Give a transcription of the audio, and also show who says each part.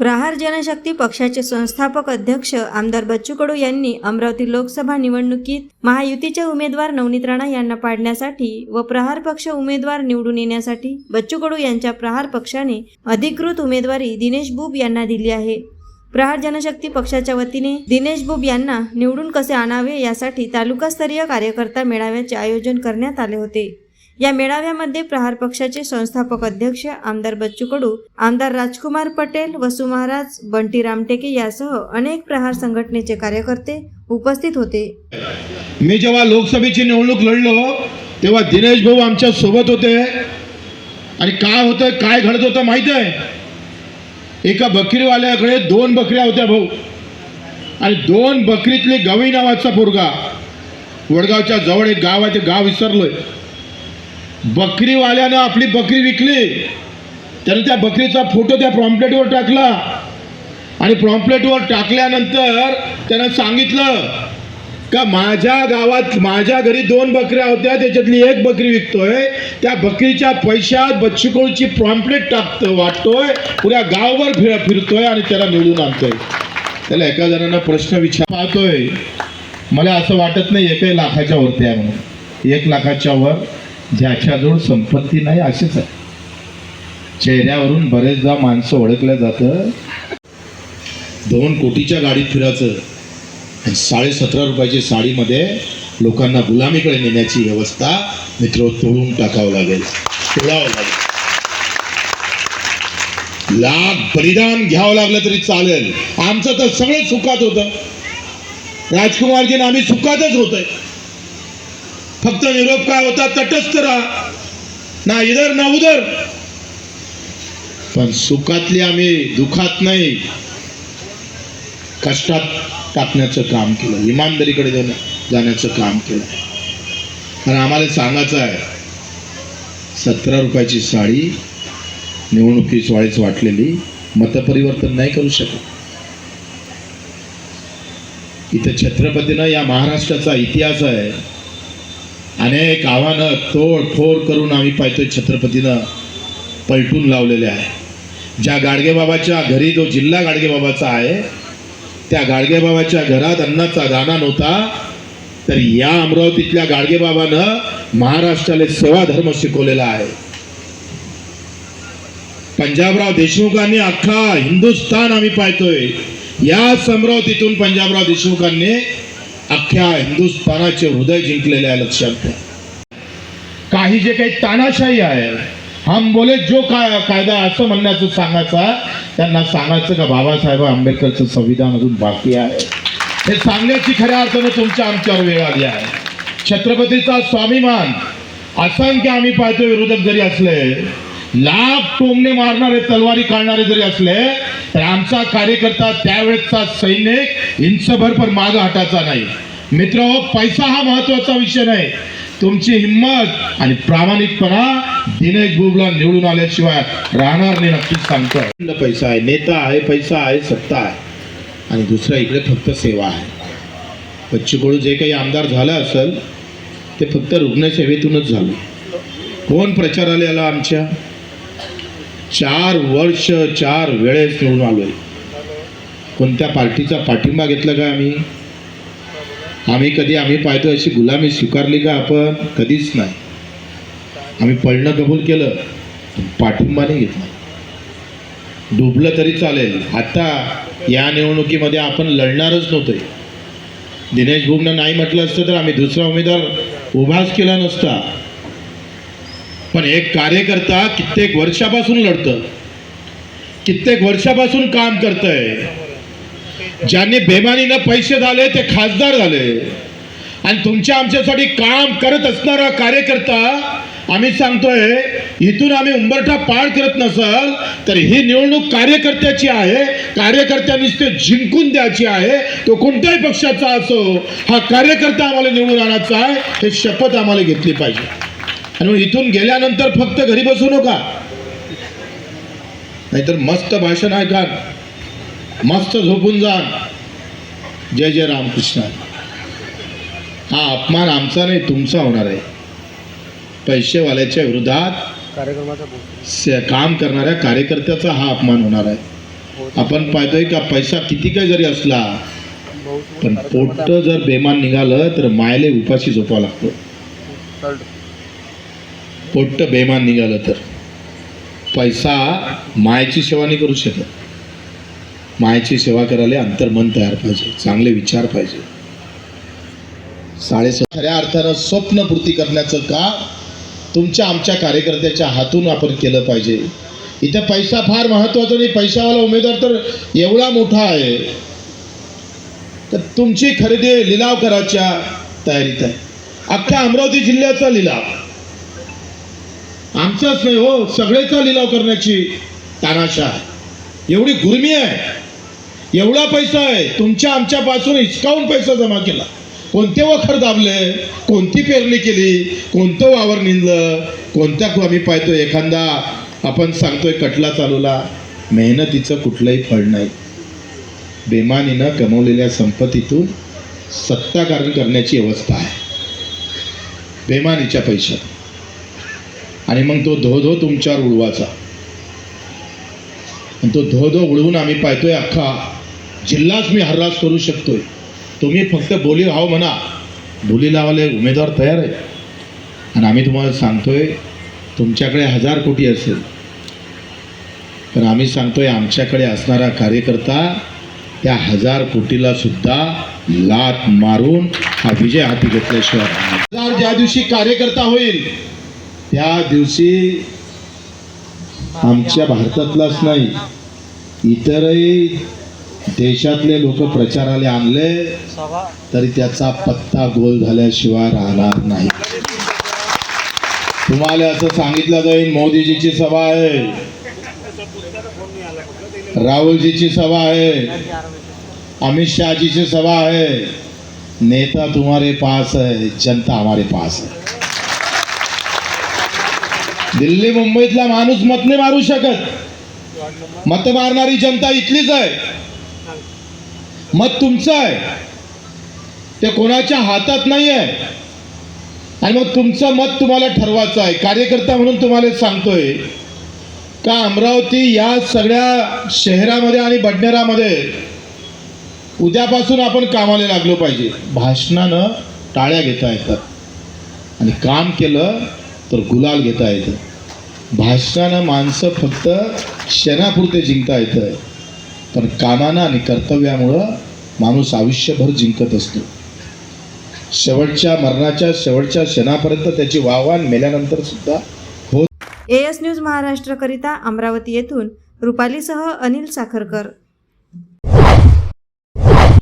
Speaker 1: प्रहार जनशक्ती पक्षाचे संस्थापक अध्यक्ष आमदार बच्चू कडू यांनी अमरावती लोकसभा निवडणुकीत महायुतीचे उमेदवार नवनीत राणा यांना पाडण्यासाठी व प्रहार पक्ष उमेदवार निवडून येण्यासाठी बच्चू कडू यांच्या प्रहार पक्षाने अधिकृत उमेदवारी दिनेश बुब यांना दिली आहे. प्रहार जनशक्ती पक्षाच्या वतीने दिनेश बुब यांना निवडून कसे आणावे यासाठी तालुकास्तरीय कार्यकर्ता मेळाव्याचे आयोजन करण्यात आले होते. या मेळाव्यामध्ये प्रहार पक्षाचे संस्थापक अध्यक्ष आमदार बच्चू कडू आमदार राजकुमार पटेल वसु महाराज बंटी रामटेके यासह अनेक प्रहार संघटनेचे कार्यकर्ते उपस्थित होते.
Speaker 2: मी जेव्हा लोकसभेची निवडणूक लढलो तेव्हा दिनेश भाऊ आमच्यासोबत होते. आणि काय होतं काय घडत होतं माहीत आहे? एका बकरीवाल्याकडे दोन बकऱ्या होत्या भाऊ. आणि दोन बकरीतले गवई नावाचा पोरगा. वडगावच्या जवळ एक गाव आहे ते गाव विसरलोय. बकरीवाल्यानं आपली बकरी विकली. त्यानं त्या बकरीचा फोटो त्या प्रॉम्प्लेटवर टाकला. आणि प्रॉम्प्लेटवर टाकल्यानंतर त्यानं सांगितलं का माझ्या गावात माझ्या घरी दोन बकऱ्या होत्या त्याच्यातली एक बकरी विकतोय. त्या बकरीच्या पैशात बच्चूकोळची प्रॉम्प्लेट टाकतो वाटतोय. पुऱ्या गावभर फिर फिरतोय आणि त्याला निवडून आणतोय. त्याला एका जणांना प्रश्न विचार पाहतोय. मला असं वाटत नाही एकही लाखाच्या वरती आहे म्हणून. एक लाखाच्या वर ज्याच्याजवळ संपत्ती नाही असेच आहे. चेहऱ्यावरून बरेचदा माणसं ओळखलं जातं. दोन कोटीच्या गाडीत फिरायचं आणि साडे सतरा रुपयाची साडीमध्ये लोकांना गुलामीकडे नेण्याची व्यवस्था मित्र तोडून टाकावं लागेल. तोडावं लागेल. लाख बलिदान घ्यावं लागलं तरी चालेल. आमचं तर सगळं सुखात होतं. राजकुमारजीनं आम्ही सुखातच होतोय. फक्त निरोप काय होता तटस्थ राहा. ना इधर ना उधर. पण सुखातली आम्ही दुखात नाही. कष्टात टाकण्याचं काम केलं. इमानदारीकडे जाण्या जाण्याचं काम केलं. कारण आम्हाला सांगायचं आहे सतरा रुपयाची साडी निवडणुकीस वाळीच वाटलेली मतपरिवर्तन नाही करू शकत. इथं छत्रपतीनं या महाराष्ट्राचा इतिहास आहे. अनेक आव्हानं तोड फोड करून आम्ही पाहतोय छत्रपतीनं पलटून लावलेले आहे. ज्या गाडगेबाबाच्या घरी जो जिल्हा गाडगेबाबाचा आहे त्या गाडगेबाबाच्या घरात अन्नाचा दाना नव्हता तर या अमरावतीतल्या गाडगेबाबानं महाराष्ट्राला सेवा धर्म शिकवलेला आहे. पंजाबराव देशमुखांनी अख्खा हिंदुस्थान आम्ही पाहतोय. याच अमरावतीतून पंजाबराव देशमुखांनी अख्ख्या हिंदुस्थानाचे हृदय जिंकलेले आहे लक्षात घ्या. काही जे काही तानाशाही आहे हम बोले जो काय कायदा असं म्हणण्याचं सांगायचा त्यांना सांगायचं का बाबासाहेब आंबेडकरचं संविधान अजून बाकी आहे? हे सांगण्याची खऱ्या अर्थानं तुमच्या आमच्यावर वेळ आली आहे. छत्रपतीचा स्वाभिमान असंख्य आम्ही पाहतो विरोधक जरी असले लाख टोमणे मारणारे तलवारी काढणारे जरी असले तर आमचा कार्यकर्ता त्यावेळेसचा सैनिक इंचभर पण माग हटायचा नाही. मित्र हो, पैसा हा महत्त्वाचा विषय नाही. तुमची हिंमत आणि प्रामाणिकपणा दिनेश बुबला निवडून आल्याशिवाय राहणार नाही नक्कीच सांगतो पैसा आहे नेता आहे पैसा आहे सत्ता आहे. आणि दुसरा इकडे फक्त सेवा आहे. बच्चू जे काही आमदार झालं असेल ते फक्त रुग्णसेवेतूनच झालं. कोण प्रचाराला आला आमच्या? चार वर्ष चार वेळेस निवडून आहे कोणत्या पार्टीचा पाठिंबा घेतला का आम्ही? आम्ही कधी आम्ही पाहतो अशी गुलामी स्वीकारली का आपण? कधीच नाही. आम्ही पळणं कबूल केलं पाठिंबा नाही घेतला. डुबलं तरी चालेल. आता या निवडणुकीमध्ये आपण लढणारच नव्हतोय दिनेश भुमनं नाही म्हटलं असतं तर आम्ही दुसरा उमेदवार उभाच केला नसता. पण एक कार्यकर्ता कित्येक वर्षापासून लढतं कित्येक वर्षापासून काम करतंय. ज्यांनी बेमानीनं पैसे झाले ते खासदार झाले. आणि तुमच्या आमच्यासाठी काम करत असणारा कार्यकर्ता आम्ही सांगतोय इथून आम्ही उंबरठा पार करत नसल तर ही निवडणूक कार्यकर्त्याची आहे. कार्यकर्त्यांनीच ते जिंकून द्यायची आहे. तो कोणत्याही पक्षाचा असो हा कार्यकर्ता आम्हाला निवडून आणायचा आहे हे शपथ आम्हाला घेतली पाहिजे. आणि मग इथून गेल्यानंतर फक्त घरी बसू नका. नाहीतर मस्त भाषण ऐका. मस्त झोपून जा. जय जय रामकृष्ण. हा अपमान आमचा नाही तुमचा होणार आहे. पैसेवाल्याच्या विरोधात काम करणाऱ्या कार्यकर्त्याचा हा अपमान होणार आहे. आपण पाहतोय का पैसा किती काय जरी असला पण पोट जर बेमान निघालं तर मायले उपाशी झोपावं लागतं. पोट्ट बेमान निघालं तर. पैसा मायची सेवा नाही करू शकत. मायची सेवा करायला अंतर्मन तयार पाहिजे चांगले विचार पाहिजे. साडेस खऱ्या अर्थानं स्वप्नपूर्ती करण्याचं का? तुमच्या आमच्या कार्यकर्त्याच्या हातून आपण केलं पाहिजे. इथं पैसा फार महत्त्वाचा नाही पैशावाला उमेदवार तर एवढा मोठा आहे. तर तुमची खरेदी लिलाव करायच्या तयारीत आहे. अख्ख्या अमरावती जिल्ह्याचा लिलाव. आमचाच नाही हो सगळेचा लिलाव करण्याची तानाशा आहे. एवढी गुरमी आहे. एवढा पैसा आहे. तुमच्या आमच्यापासून हिचकावून पैसा जमा केला. कोणते वखर दाबले कोणती पेरणी केली कोणतं वावर निंदलं कोणत्या आम्ही पाहतो एखादा? आपण सांगतोय कटला चालूला मेहनतीचं कुठलंही फळ नाही. बेमानीनं कमवलेल्या संपत्तीतून सत्ताकारण करण्याची अवस्था आहे. बेमानीच्या पैशात. आणि मग तो धो धो तुमच्यावर उडवाचा आणि तो धो धो उडवून आम्ही पाहतोय अख्खा जिल्हाच मी हर्रास करू शकतोय. तुम्ही फक्त बोली राहो म्हणा. बोली लावायला उमेदवार तयार आहे आणि आम्ही तुम्हाला सांगतोय तुमच्याकडे हजार कोटी असेल. पण आम्ही सांगतोय आमच्याकडे असणारा कार्यकर्ता त्या हजार कोटीला सुद्धा लात मारून हा विजय हाती घेतल्याशिवाय ज्या दिवशी कार्यकर्ता होईल त्या दिवशी आमच्या भारतातलाच नाही इतरही देशातले लोक प्रचाराला आणले तरी त्याचा पत्ता गोल झाल्याशिवाय राहणार नाही. तुम्हाला असं सांगितलं जाईल मोदीजीची सभा आहे राहुलजीची सभा आहे अमित शाहजीची सभा आहे नेता तुम्हारे पास है जनता हमारे पास है दिल्ली मुंबईतला माणूस मत नाही मारू शकत. मत मारणारी जनता इथलीच आहे. मत तुमचं आहे. ते कोणाच्या हातात नाही आहे आणि मग तुमचं मत तुम्हाला ठरवायचं आहे. कार्यकर्ता म्हणून तुम्हाला सांगतोय. का अमरावती या सगळ्या शहरामध्ये आणि बडनेरामध्ये उद्यापासून आपण कामाला लागलो पाहिजे. भाषणानं टाळ्या घेता येतात. आणि काम केलं तर गुलाल घेता येतं. भाषणानं माणसं फक्त क्षणापुरते जिंकता येतं. पण कामानं आणि कर्तव्यामुळं माणूस आयुष्यभर जिंकत असतो. शेवटच्या मरणाच्या शेवटच्या क्षणापर्यंत त्याची वाहवान मेल्यानंतर सुद्धा
Speaker 1: ए एस न्यूज महाराष्ट्रकरिता अमरावती येथून रुपालीसह अनिल साखरकर.